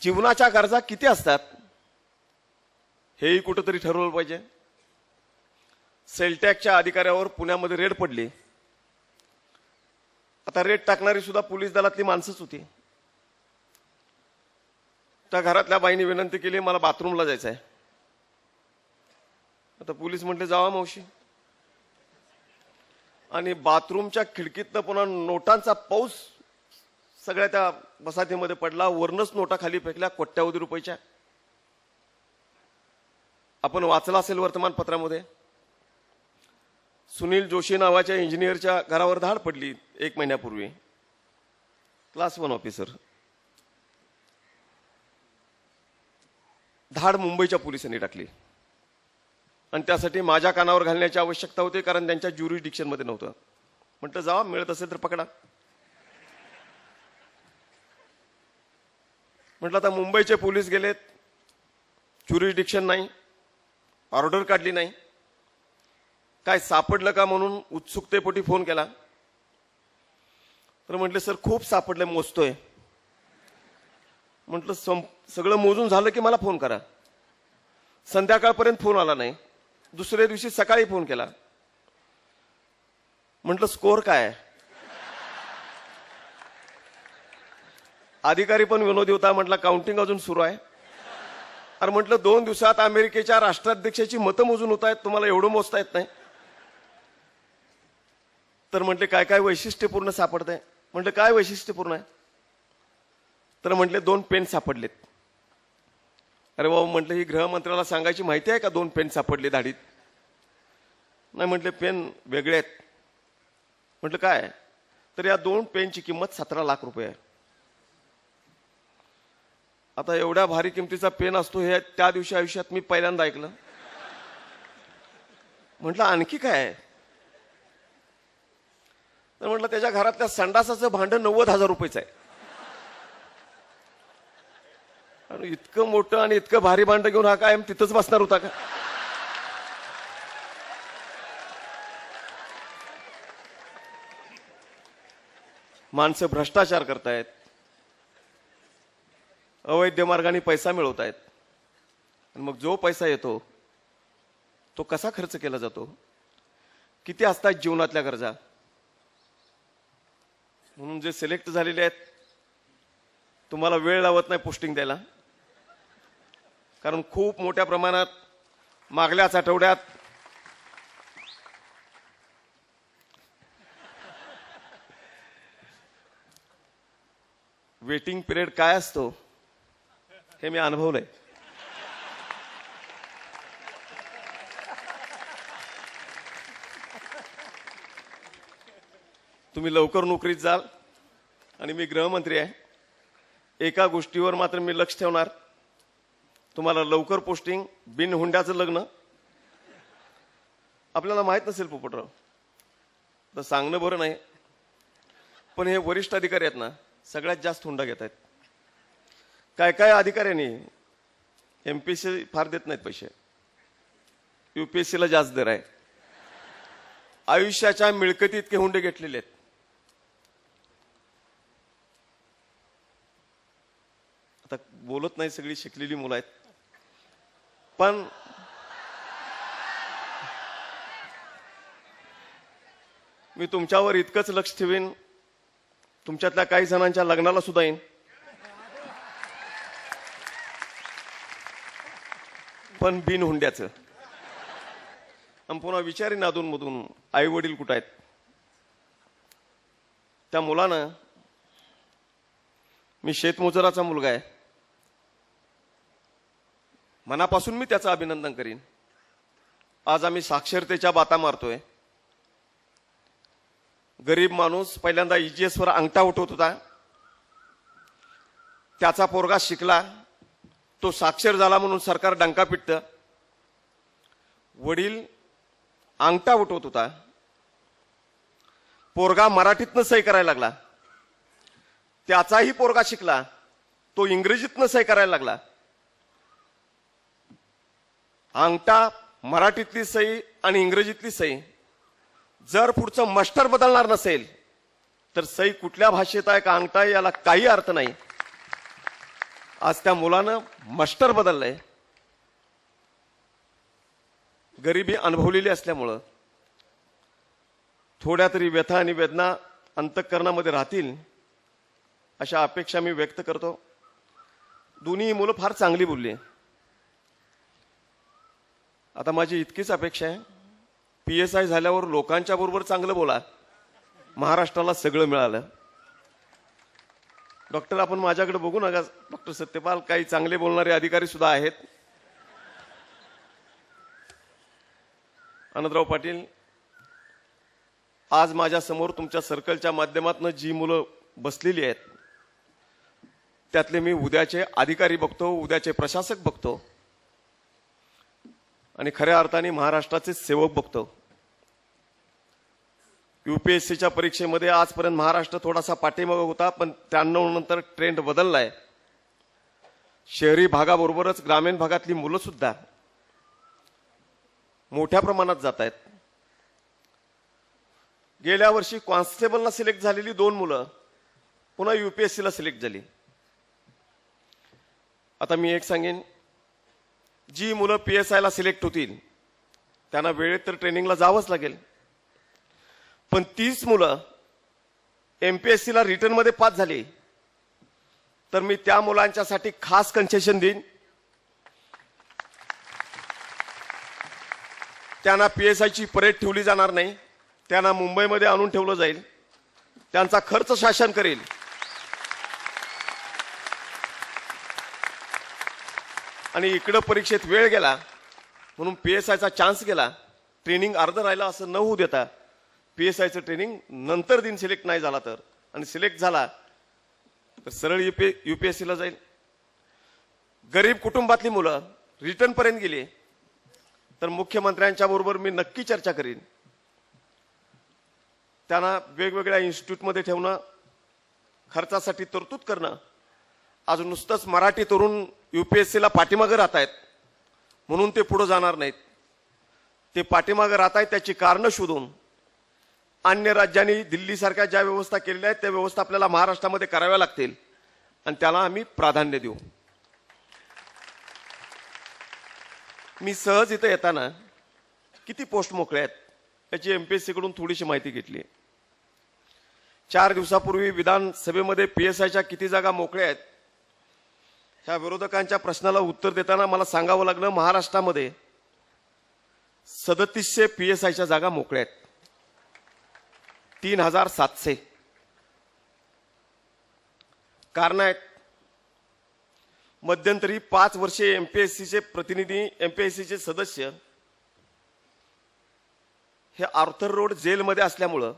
जीवनाच्या गरजा किती असतात? हेही कुठंतरी ठरवलं पाहिजे. सेलटॅकच्या अधिकाऱ्यावर पुण्यामध्ये रेड पडली. आता रेड टाकणारी सुद्धा पोलीस दलातली माणसंच होती. त्या घरातल्या बाईने विनंती केली मला बाथरूमला जायचं आहे आता पोलीस म्हटले जावा मावशी. आणि बाथरूमच्या खिडकीतनं पुन्हा नोटांचा पाऊस सगळ्या त्या वसाहतीमध्ये पडला वरनच नोटा खाली फेकल्या कोट्यावधी रुपयाच्या. आपण वाचला असेल वर्तमानपत्रामध्ये? सुनील जोशी नावाच्या इंजिनियरच्या घरावर धाड पडली एक महिन्यापूर्वी. Class one officer. धाड मुंबईच्या पोलिसांनी टाकली. आणि त्यासाठी माझ्या कानावर घालण्याची आवश्यकता होती कारण त्यांच्या ज्युरिडिक्शनमध्ये नव्हतं. म्हटलं जावा मिळत असेल तर पकडा. म्हटलं आता मुंबईचे पोलीस गेलेत. ज्युरिडिक्शन नाही. ऑर्डर काढली नाही. काय सापडलं का म्हणून उत्सुकतेपोटी फोन केला? तर म्हटले सर खूप सापडलं मोजतोय. म्हटलं सं- सगळं मोजून झालं की मला फोन करा. संध्याकाळपर्यंत फोन आला नाही. दुसऱ्या दिवशी सकाळी फोन केला. म्हटलं स्कोअर काय आहे? अधिकारी पण विनोदी होता म्हटलं काउंटिंग अजून सुरू आहे. अरे म्हटलं दोन दिवसात अमेरिकेच्या राष्ट्राध्यक्षाची मतं मोजून होत आहेत तुम्हाला एवढं मोजता येत नाही? तर म्हटले काय काय वैशिष्ट्यपूर्ण सापडत आहे? म्हटलं काय वैशिष्ट्यपूर्ण आहे? तर म्हटले दोन पेन सापडलेत. अरे बाबा म्हटलं ही गृहमंत्र्याला सांगायची माहिती आहे का दोन पेन सापडले धाडीत? नाही म्हटले पेन वेगळे आहेत. म्हटलं काय? तर या दोन पेनची किंमत सतरा लाख रुपये आहे. आता एवढ्या भारी किमतीचा पेन असतो हे त्या दिवशी आयुष्यात मी पहिल्यांदा ऐकलं. म्हटलं आणखी काय तर म्हटलं त्याच्या घरातल्या संडासाचं भांडं नव्वद हजार रुपयेचं आहे. आणि इतकं मोठं आणि इतकं भारी भांडं घेऊन हा कायम तिथंच बसणार होता का? माणसं भ्रष्टाचार करतायत. अवैध मार्गाने पैसा मिळवत आहेत आणि मग जो पैसा येतो तो कसा खर्च केला जातो? किती असतात जीवनातल्या गरजा? म्हणून जे सिलेक्ट झालेले आहेत तुम्हाला वेळ लावत नाही पोस्टिंग द्यायला. कारण खूप मोठ्या प्रमाणात मागल्याच आठवड्यात वेटिंग पिरियड काय असतो? हे मी अनुभवलंय. तुम्ही लवकर नोकरीत जाल आणि मी गृहमंत्री आहे. एका गोष्टीवर मात्र मी लक्ष ठेवणार. तुम्हाला लवकर पोस्टिंग बिन हुंड्याचं लग्न. आपल्याला माहीत नसेल पोपटराव. तर सांगणं बरं नाही. पण हे वरिष्ठ अधिकारी आहेत ना सगळ्यात जास्त हुंडा घेत आहेत काय काय अधिकाऱ्यांनी एमपीएससी फार देत नाहीत पैसे. युपीएससीला जास्त दर आहे. आयुष्याच्या मिळकती इतके हुंडे घेतलेले आहेत. आता बोलत नाही सगळी शिकलेली मुलं आहेत. पण मी तुमच्यावर इतकंच लक्ष ठेवीन. तुमच्यातल्या काही जणांच्या लग्नाला सुद्धा येईन. पण बिन हुंड्याचं. आणि पुन्हा विचारीन अधून मधून आई वडील कुठं आहेत? त्या मुलानं मी शेतमजुराचा मुलगा आहे. मनापासून मी त्याचं अभिनंदन करीन. आज आम्ही साक्षरतेच्या बाता मारतोय. गरीब माणूस पहिल्यांदा ईजीएसवर वर अंगठा उठवत होता. त्याचा पोरगा शिकला. तो साक्षर झाला म्हणून सरकार डंका पिटतं. वडील अंगठा उठवत होता. पोरगा मराठीतनं सही करायला लागला. त्याचाही पोरगा शिकला. तो इंग्रजीतनं सही करायला लागला. अंगठा मराठीतली सही आणि इंग्रजीतली सही. जर पुढचं मस्टर बदलणार नसेल तर सही कुठल्या भाषेत आहे का अंगठा याला काही अर्थ नाही. आज त्या मुलानं मास्टर बदललंय. गरिबी अनुभवलेली असल्यामुळं थोड्या तरी व्यथा आणि वेदना अंतःकरणामध्ये राहतील अशा अपेक्षा मी व्यक्त करतो. दोन्ही मुलं फार चांगली बोलली आता माझी इतकीच अपेक्षा आहे पी एस आय झाल्यावर लोकांच्या बरोबर चांगलं बोला. महाराष्ट्राला सगळं मिळालं. डॉक्टर आपण माझ्याकडे बघू नका. डॉक्टर सत्यपाल काही चांगले बोलणारे अधिकारी सुद्धा आहेत. आनंदराव पाटील आज माझ्यासमोर तुमच्या सर्कलच्या माध्यमातून जी मुलं बसलेली आहेत त्यातले मी उद्याचे अधिकारी बघतो उद्याचे प्रशासक बघतो आणि खऱ्या अर्थाने महाराष्ट्राचे सेवक बघतो. युपीएससीच्या परीक्षेमध्ये आजपर्यंत महाराष्ट्र थोडासा पाठीमागं होता पण त्र्याण्णव नंतर ट्रेंड बदललाय. शहरी भागाबरोबरच ग्रामीण भागातली मुलं सुद्धा मोठ्या प्रमाणात जात आहेत. गेल्या वर्षी कॉन्स्टेबलला सिलेक्ट झालेली दोन मुलं पुन्हा युपीएससीला सिलेक्ट झाली. आता मी एक सांगेन जी मुलं पी एस आयला सिलेक्ट होतील त्यांना वेळेत तर ट्रेनिंगला जावंच लागेल. पण तीच मुलं एमपीएससीला रिटर्नमध्ये पास झाली. तर मी त्या मुलांच्यासाठी खास कन्सेशन देईन. त्यांना पी एस आयची परेड ठेवली जाणार नाही. त्यांना मुंबईमध्ये आणून ठेवलं जाईल. त्यांचा खर्च शासन करेल. आणि इकडं परीक्षेत वेळ गेला म्हणून पी एस आयचा चान्स गेला. ट्रेनिंग अर्ध राहिला असं न होऊ देता पी एस आयचं ट्रेनिंग नंतर दिन सिलेक्ट नाही झाला तर. आणि सिलेक्ट झाला तर सरळ युपी युपीएससीला जाईल. गरीब कुटुंबातली मुलं रिटर्नपर्यंत गेली तर मुख्यमंत्र्यांच्या बरोबर मी नक्की चर्चा करीन. त्यांना वेगवेगळ्या इन्स्टिट्यूटमध्ये ठेवणं खर्चासाठी तरतूद करणं. आज नुसतंच मराठी तरुण युपीएससीला पाठीमागं राहत आहेत म्हणून ते पुढं जाणार नाहीत. ते पाठीमागं राहत आहेत त्याची कारणं शोधून अन्य राज्यांनी दिल्लीसारख्या ज्या व्यवस्था केलेल्या आहेत त्या व्यवस्था आपल्याला महाराष्ट्रामध्ये कराव्या लागतील. आणि त्याला आम्ही प्राधान्य देऊ. मी सहज इथं येताना किती पोस्ट मोकळ्या आहेत याची एम पी एस सीकडून थोडीशी माहिती घेतली चार दिवसापूर्वी विधानसभेमध्ये पी एस आयच्या किती जागा मोकळ्या आहेत ह्या विरोधकांच्या प्रश्नाला उत्तर देताना मला सांगावं लागलं महाराष्ट्रामध्ये सदतीसशे पी एस आयच्या जागा मोकळ्या आहेत. तीन हजार सातशे. कारण आहेत मध्यंतरी पाच वर्षे एमपीएससीचे प्रतिनिधी एमपीएससीचे सदस्य हे आर्थर रोड जेलमध्ये असल्यामुळं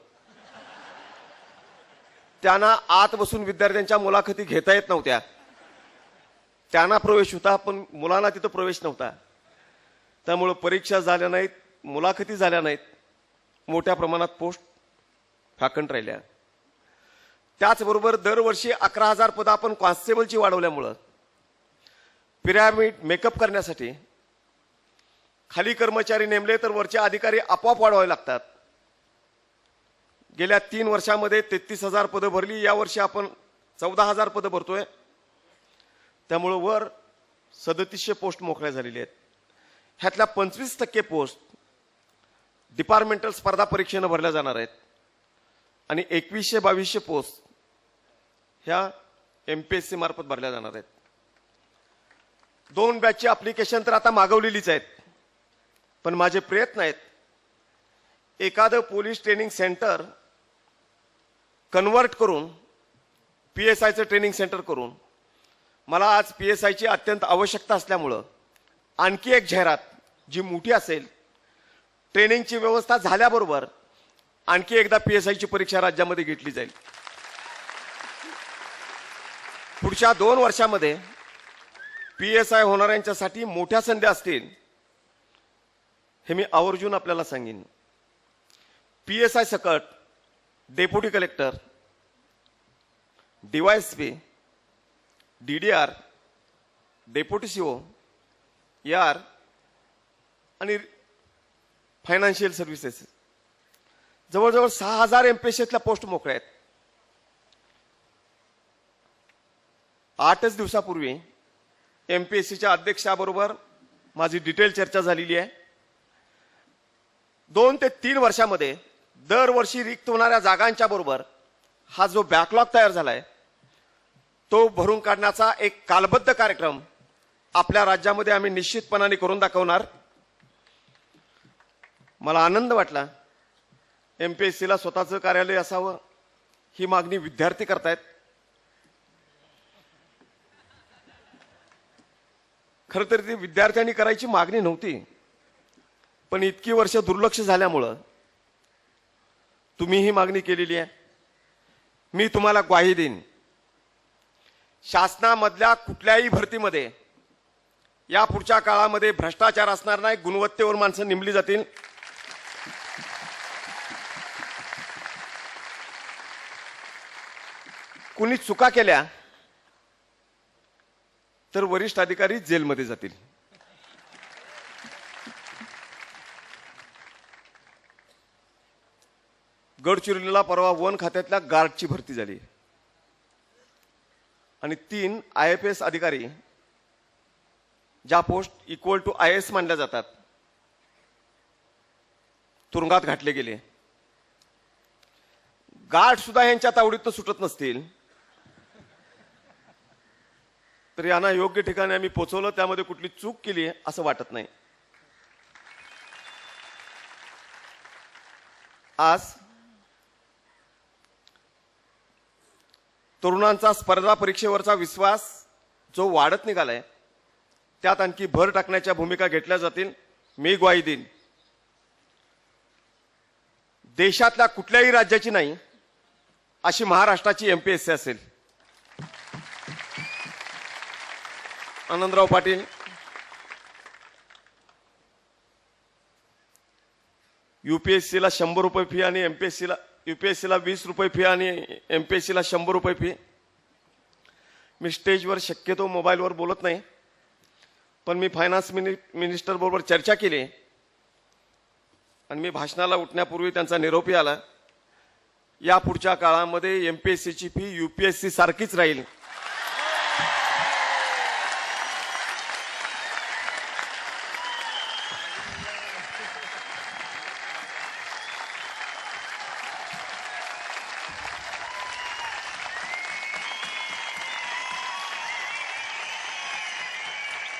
त्यांना आत बसून विद्यार्थ्यांच्या मुलाखती घेता येत नव्हत्या. त्यांना प्रवेश होता पण मुलांना तिथं प्रवेश नव्हता. त्यामुळं परीक्षा झाल्या नाहीत मुलाखती झाल्या नाहीत मोठ्या प्रमाणात पोस्ट फाकण राहिल्या. त्याचबरोबर दरवर्षी अकरा हजार पदं आपण कॉन्स्टेबलची वाढवल्यामुळं पिरॅमिड मेकअप करण्यासाठी खाली कर्मचारी नेमले तर वरचे अधिकारी आपोआप वाढवावे लागतात. गेल्या तीन वर्षामध्ये तेहतीस हजार पदं भरली. यावर्षी आपण चौदा हजार पदं भरतोय. त्यामुळं वर सदतीसशे पोस्ट मोकळ्या झालेल्या आहेत. ह्यातल्या पंचवीस टक्के पोस्ट डिपार्टमेंटल स्पर्धा परीक्षेनं भरल्या जाणार आहेत. आणि एकवीसशे बावीसशे पोस्ट ह्या एम पी एस सी मार्फत भरल्या जाणार आहेत. दोन बॅचची अप्लिकेशन तर आता मागवलेलीच आहेत. पण माझे प्रयत्न आहेत एखादं पोलीस ट्रेनिंग सेंटर कन्वर्ट करून पी एस आयचं ट्रेनिंग सेंटर करून मला आज पी एस आयची अत्यंत आवश्यकता असल्यामुळं आणखी एक जाहिरात जी मोठी असेल ट्रेनिंगची व्यवस्था झाल्याबरोबर आणखी एकदा पी एस आयची परीक्षा राज्यामध्ये घेतली जाईल. पुढच्या दोन वर्षामध्ये पी एस आय होणाऱ्यांच्यासाठी मोठ्या संधी असतील हे मी आवर्जून आपल्याला सांगेन. पी एस आय सकट deputy collector DYSP D D R deputy CO R आणि फायनान्शियल सर्व्हिसेस. जवळजवळ सहा हजार एमपीएससीतल्या पोस्ट मोकळ्या आहेत. आठच दिवसापूर्वी एमपीएससीच्या अध्यक्षाबरोबर माझी डिटेल चर्चा झालेली आहे. दोन ते तीन वर्षामध्ये दरवर्षी रिक्त होणाऱ्या जागांच्या बरोबर हा जो बॅकलॉग तयार झालाय तो भरून काढण्याचा एक कालबद्ध कार्यक्रम आपल्या राज्यामध्ये आम्ही निश्चितपणाने करून दाखवणार. मला आनंद वाटला एम पी एस सीला स्वतःचं कार्यालय असावं ही मागणी विद्यार्थी करतायत. खरं तर ती विद्यार्थ्यांनी करायची मागणी नव्हती पण इतकी वर्ष दुर्लक्ष झाल्यामुळं तुम्ही ही मागणी केलेली आहे. मी तुम्हाला ग्वाही देईन. शासनामधल्या कुठल्याही भरतीमध्ये या पुढच्या काळामध्ये भ्रष्टाचार असणार नाही गुणवत्तेवर माणसं निमली जातील. कुणी चुका केल्या तर वरिष्ठ अधिकारी जेलमध्ये जातील. गडचिरोलीला परवा वन खात्यातल्या गार्डची भरती झाली. आणि तीन आय एफ एस अधिकारी ज्या post equal to I S मानल्या जातात तुरुंगात घातले गेले. गार्ड सुद्धा यांच्या तावडीत सुटत नसतील. तर यांना योग्य ठिकाणी आम्ही पोचवलं त्यामध्ये कुठली चूक केली आहे असं वाटत नाही. आज तरुणांचा स्पर्धा परीक्षेवरचा विश्वास जो वाढत निघालाय त्यात आणखी भर टाकण्याच्या भूमिका घेतल्या जातील. मी ग्वाही देईन. देशातल्या कुठल्याही राज्याची नाही अशी महाराष्ट्राची एमपीएससी असेल. आनंदराव पाटील. युपीएससीला शंभर रुपये फी आणि एमपीएससीला युपीएससीला वीस रुपये फी आणि एमपीएससीला शंभर रुपये फी मी स्टेजवर शक्यतो मोबाईलवर बोलत नाही. पण मी फायनान्स मिनि मिनिस्टर बरोबर चर्चा केली. आणि मी भाषणाला उठण्यापूर्वी त्यांचा निरोपी आला या पुढच्या काळामध्ये एमपीएससीची फी युपीएससी सारखीच राहील.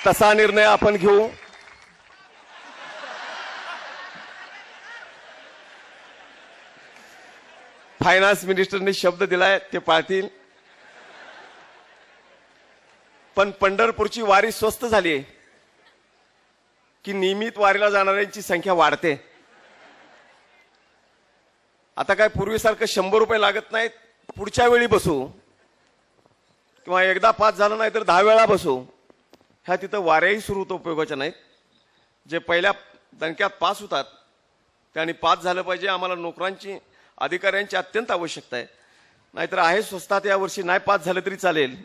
तसा निर्णय आपण घेऊ. फायनान्स मिनिस्टरने शब्द दिलाय ते पाळतील. पण पंढरपूरची वारी स्वस्त झाली की नियमित वारीला जाणाऱ्यांची संख्या वाढते. आता काय पूर्वीसारखं शंभर रुपये लागत नाहीत पुढच्या वेळी बसू. किंवा एकदा पाच झालं नाही तर दहा वेळा बसू. ह्या तिथं वाऱ्याही सुरू होतं उपयोगाच्या नाहीत जे पहिल्या दणक्यात पास होतात त्यांनी पास झालं पाहिजे. आम्हाला नोकरांची अधिकाऱ्यांची अत्यंत आवश्यकता आहे. नाहीतर आहे स्वस्तात यावर्षी नाही पास झालं तरी चालेल.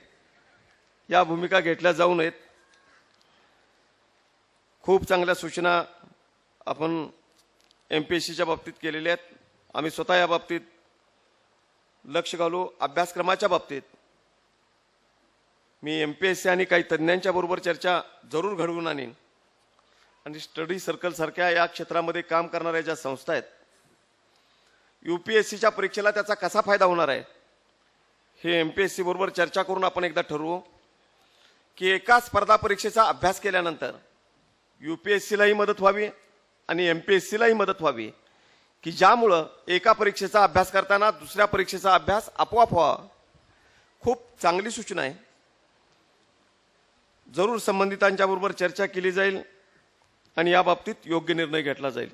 या भूमिका घेतल्या जाऊ नयेत. खूप चांगल्या सूचना आपण एम पी एस सीच्या बाबतीत केलेल्या आहेत. आम्ही स्वतः या बाबतीत लक्ष घालू. अभ्यासक्रमाच्या बाबतीत. मी एम पी एस सी आणि काही तज्ज्ञांच्या बरोबर चर्चा जरूर घडवून आणीन. आणि स्टडी सर्कलसारख्या या क्षेत्रामध्ये काम करणाऱ्या ज्या संस्था आहेत यू पी एस सीच्या परीक्षेला त्याचा कसा फायदा होणार आहे हे एम पी एस सी बरोबर चर्चा करून आपण एकदा ठरवू की एका स्पर्धा परीक्षेचा अभ्यास केल्यानंतर यू पी एस सीलाही मदत व्हावी आणि एम पी एस सीलाही मदत व्हावी की ज्यामुळं एका परीक्षेचा अभ्यास करताना दुसऱ्या परीक्षेचा अभ्यास आपोआप व्हावा. खूप चांगली सूचना आहे. जरूर संबंधितांच्या बरोबर चर्चा केली जाईल आणि याबाबतीत योग्य निर्णय घेतला जाईल.